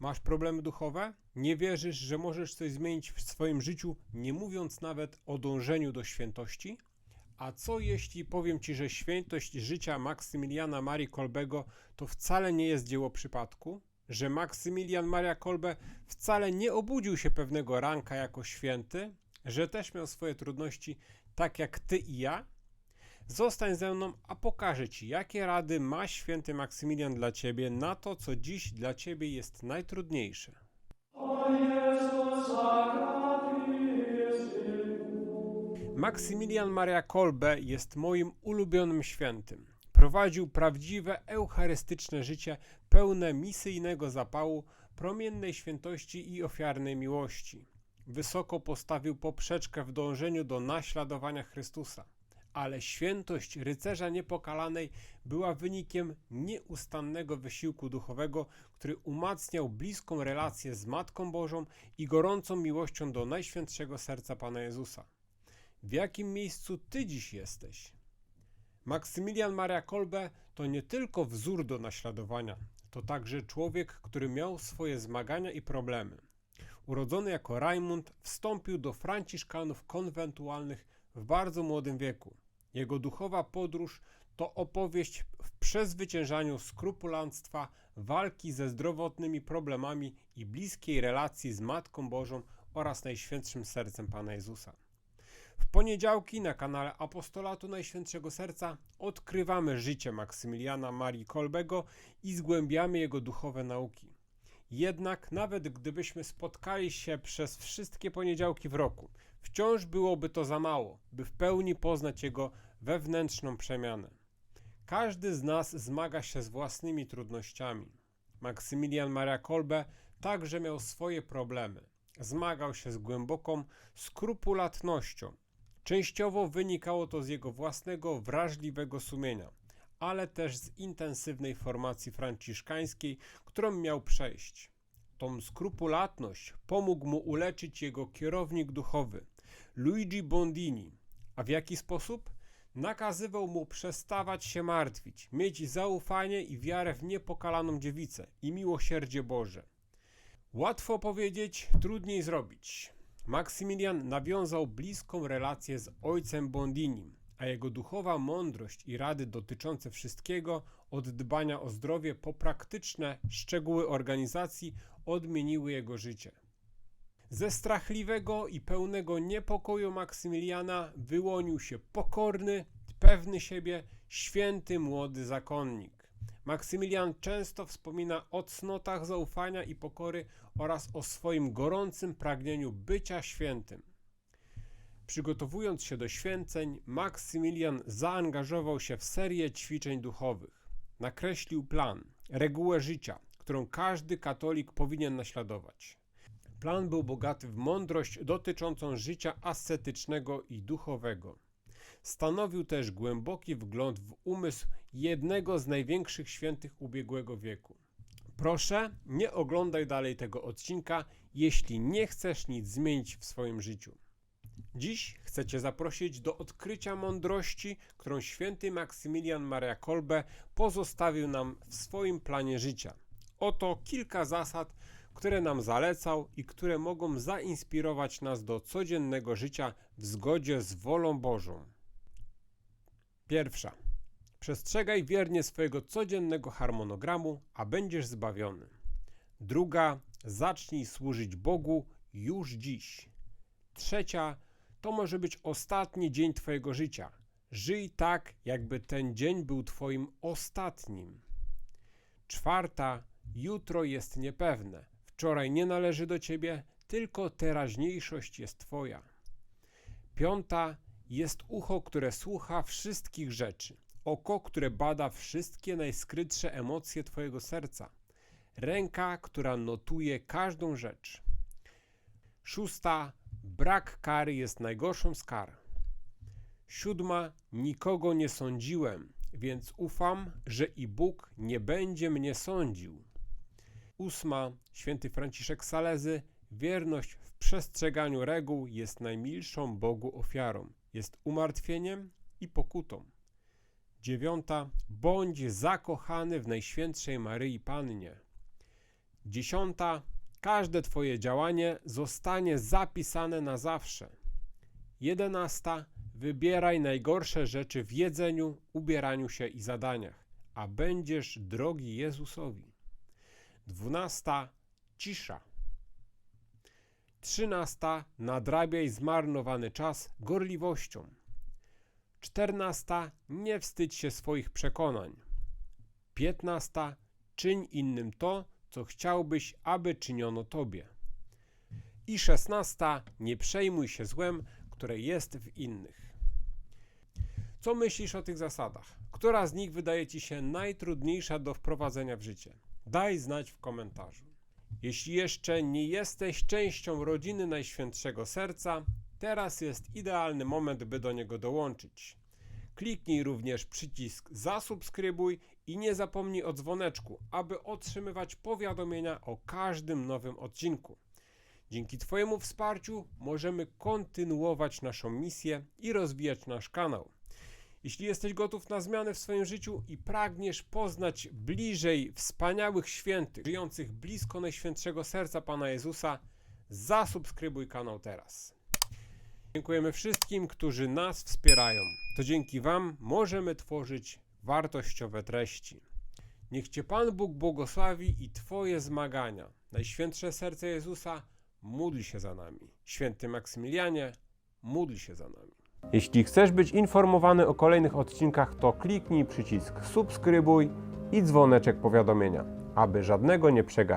Masz problemy duchowe? Nie wierzysz, że możesz coś zmienić w swoim życiu, nie mówiąc nawet o dążeniu do świętości? A co jeśli powiem Ci, że świętość życia Maksymiliana Marii Kolbego to wcale nie jest dzieło przypadku? Że Maksymilian Maria Kolbe wcale nie obudził się pewnego ranka jako święty? Że też miał swoje trudności tak jak Ty i ja? Zostań ze mną, a pokażę Ci, jakie rady ma święty Maksymilian dla Ciebie na to, co dziś dla Ciebie jest najtrudniejsze. Maksymilian Maria Kolbe jest moim ulubionym świętym. Prowadził prawdziwe eucharystyczne życie pełne misyjnego zapału, promiennej świętości i ofiarnej miłości. Wysoko postawił poprzeczkę w dążeniu do naśladowania Chrystusa ale świętość rycerza niepokalanej była wynikiem nieustannego wysiłku duchowego, który umacniał bliską relację z Matką Bożą i gorącą miłością do Najświętszego Serca Pana Jezusa. W jakim miejscu Ty dziś jesteś? Maksymilian Maria Kolbe to nie tylko wzór do naśladowania, to także człowiek, który miał swoje zmagania i problemy. Urodzony jako Rajmund, wstąpił do franciszkanów konwentualnych w bardzo młodym wieku. Jego duchowa podróż to opowieść w przezwyciężaniu skrupulanstwa, walki ze zdrowotnymi problemami i bliskiej relacji z Matką Bożą oraz Najświętszym Sercem Pana Jezusa. W poniedziałki na kanale Apostolatu Najświętszego Serca odkrywamy życie Maksymiliana Marii Kolbego i zgłębiamy jego duchowe nauki. Jednak nawet gdybyśmy spotkali się przez wszystkie poniedziałki w roku, wciąż byłoby to za mało, by w pełni poznać jego wewnętrzną przemianę. Każdy z nas zmaga się z własnymi trudnościami. Maksymilian Maria Kolbe także miał swoje problemy. Zmagał się z głęboką skrupulatnością. Częściowo wynikało to z jego własnego wrażliwego sumienia, ale też z intensywnej formacji franciszkańskiej, którą miał przejść. Tą skrupulatność pomógł mu uleczyć jego kierownik duchowy, Luigi Bondini. A w jaki sposób? Nakazywał mu przestawać się martwić, mieć zaufanie i wiarę w niepokalaną dziewicę i miłosierdzie Boże. Łatwo powiedzieć, trudniej zrobić. Maksymilian nawiązał bliską relację z ojcem Bondinim, a jego duchowa mądrość i rady dotyczące wszystkiego, od dbania o zdrowie po praktyczne szczegóły organizacji, odmieniły jego życie. Ze strachliwego i pełnego niepokoju Maksymiliana wyłonił się pokorny, pewny siebie, święty młody zakonnik. Maksymilian często wspomina o cnotach zaufania i pokory oraz o swoim gorącym pragnieniu bycia świętym. Przygotowując się do święceń, Maksymilian zaangażował się w serię ćwiczeń duchowych. Nakreślił plan, regułę życia, którą każdy katolik powinien naśladować. Plan był bogaty w mądrość dotyczącą życia ascetycznego i duchowego. Stanowił też głęboki wgląd w umysł jednego z największych świętych ubiegłego wieku. Proszę, nie oglądaj dalej tego odcinka, jeśli nie chcesz nic zmienić w swoim życiu. Dziś chcę Cię zaprosić do odkrycia mądrości, którą święty Maksymilian Maria Kolbe pozostawił nam w swoim planie życia. Oto kilka zasad, które nam zalecał i które mogą zainspirować nas do codziennego życia w zgodzie z wolą Bożą. Pierwsza. Przestrzegaj wiernie swojego codziennego harmonogramu, a będziesz zbawiony. Druga. Zacznij służyć Bogu już dziś. Trzecia. To może być ostatni dzień Twojego życia. Żyj tak, jakby ten dzień był Twoim ostatnim. Czwarta. Jutro jest niepewne. Wczoraj nie należy do ciebie, tylko teraźniejszość jest twoja. Piąta jest ucho, które słucha wszystkich rzeczy, oko, które bada wszystkie najskrytsze emocje twojego serca, ręka, która notuje każdą rzecz. Szósta brak kary jest najgorszą z kar. Siódma nikogo nie sądziłem, więc ufam, że i Bóg nie będzie mnie sądził. Ósma, święty Franciszek Salezy, wierność w przestrzeganiu reguł jest najmilszą Bogu ofiarą, jest umartwieniem i pokutą. Dziewiąta, bądź zakochany w Najświętszej Maryi Pannie. Dziesiąta. Każde Twoje działanie zostanie zapisane na zawsze. Jedenasta. Wybieraj najgorsze rzeczy w jedzeniu, ubieraniu się i zadaniach, a będziesz drogi Jezusowi. Dwunasta. Cisza. Trzynasta. Nadrabiaj zmarnowany czas gorliwością. Czternasta. Nie wstydź się swoich przekonań. Piętnasta. Czyń innym to, co chciałbyś, aby czyniono tobie. I szesnasta. Nie przejmuj się złem, które jest w innych. Co myślisz o tych zasadach? Która z nich wydaje ci się najtrudniejsza do wprowadzenia w życie? Daj znać w komentarzu. Jeśli jeszcze nie jesteś częścią rodziny Najświętszego Serca, teraz jest idealny moment, by do niego dołączyć. Kliknij również przycisk zasubskrybuj i nie zapomnij o dzwoneczku, aby otrzymywać powiadomienia o każdym nowym odcinku. Dzięki Twojemu wsparciu możemy kontynuować naszą misję i rozwijać nasz kanał. Jeśli jesteś gotów na zmiany w swoim życiu i pragniesz poznać bliżej wspaniałych świętych, żyjących blisko Najświętszego Serca Pana Jezusa, zasubskrybuj kanał teraz. Dziękujemy wszystkim, którzy nas wspierają. To dzięki Wam możemy tworzyć wartościowe treści. Niech Cię Pan Bóg błogosławi i Twoje zmagania. Najświętsze Serce Jezusa, módl się za nami. Święty Maksymilianie, módl się za nami. Jeśli chcesz być informowany o kolejnych odcinkach, to kliknij przycisk subskrybuj i dzwoneczek powiadomienia, aby żadnego nie przegapić.